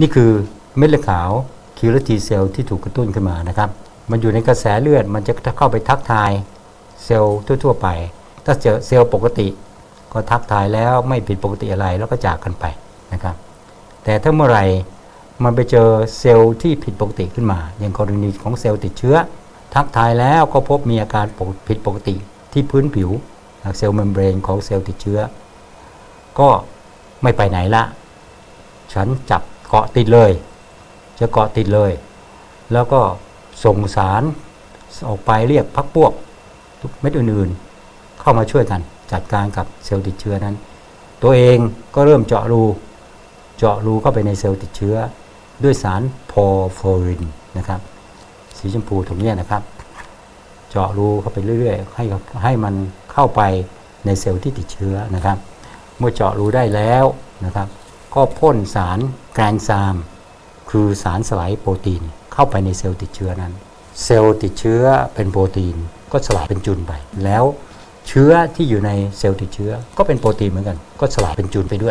นี่คือเม็ดเลือดขาวคิวเลตีเซลล์ที่ถูกกระตุ้นขึ้นมานะครับ มันอยู่ในกระแสเลือดมันจะเข้าไปทักทายเซลล์ทั่ว ๆ ไป ถ้าเจอเซลล์ปกติ ก็ทักทายแล้วไม่ผิดปกติอะไรแล้วก็จากกันไปนะครับ แต่ถ้าเมื่อไหร่มันไปเจอเซลล์ที่ผิดปกติขึ้นมา อย่างกรณีของเซลล์ติดเชื้อ ทักทายแล้วก็พบมีอาการผิดปกติที่พื้นผิวเซลล์เมมเบรนของเซลล์ติดเชื้อ ก็ไม่ไปไหนละ ฉันจับ เกาะติดเลย จะเกาะติดเลย แล้วก็ส่งสารออกไปเรียกพักพวกทุกเม็ดอื่นๆ เข้ามาช่วยกัน จัดการกับเซลล์ติดเชื้อนั้น ตัวเองก็เริ่มเจาะรูเจาะรูเข้าไปในเซลล์ติดเชื้อ ด้วยสารพอร์โฟรินนะครับ สีชมพูตรงนี้นะครับ เจาะรูเข้าไปเรื่อยๆให้ให้มันเข้าไปในเซลล์ที่ติดเชื้อนะครับ เมื่อเจาะรูได้แล้วนะครับ ก็พ่นสารแกรนซาม คือสารสลายโปรตีนเข้าไปในเซลล์ติดเชื้อนั้น เซลล์ติดเชื้อเป็นโปรตีนก็สลายเป็นจุลไป แล้วเชื้อที่อยู่ในเซลล์ติดเชื้อ ก็เป็นโปรตีนเหมือนกัน ก็สลายเป็นจุลไปด้วย